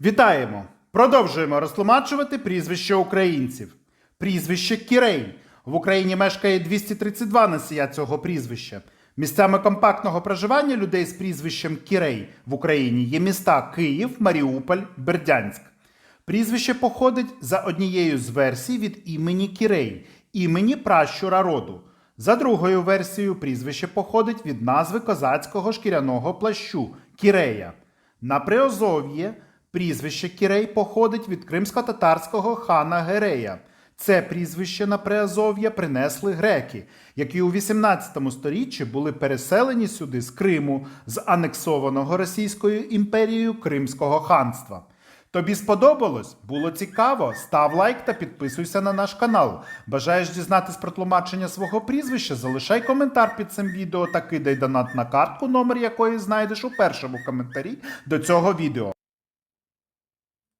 Вітаємо! Продовжуємо розтлумачувати прізвище українців. Прізвище Кірей. В Україні мешкає 232 носія цього прізвища. Місцями компактного проживання людей з прізвищем Кірей в Україні є міста Київ, Маріуполь, Бердянськ. Прізвище походить за однією з версій від імені Кірей, імені пращура роду. За другою версією, прізвище походить від назви козацького шкіряного плащу Кірея. На Приозов'є прізвище Кірей походить від кримсько-татарського хана Герея. Це прізвище на Приазов'я принесли греки, які у 18 сторіччі були переселені сюди з Криму з анексованого Російською імперією Кримського ханства. Тобі сподобалось? Було цікаво? Став лайк та підписуйся на наш канал. Бажаєш дізнатись про тлумачення свого прізвища? Залишай коментар під цим відео та кидай донат на картку, номер якої знайдеш у першому коментарі до цього відео.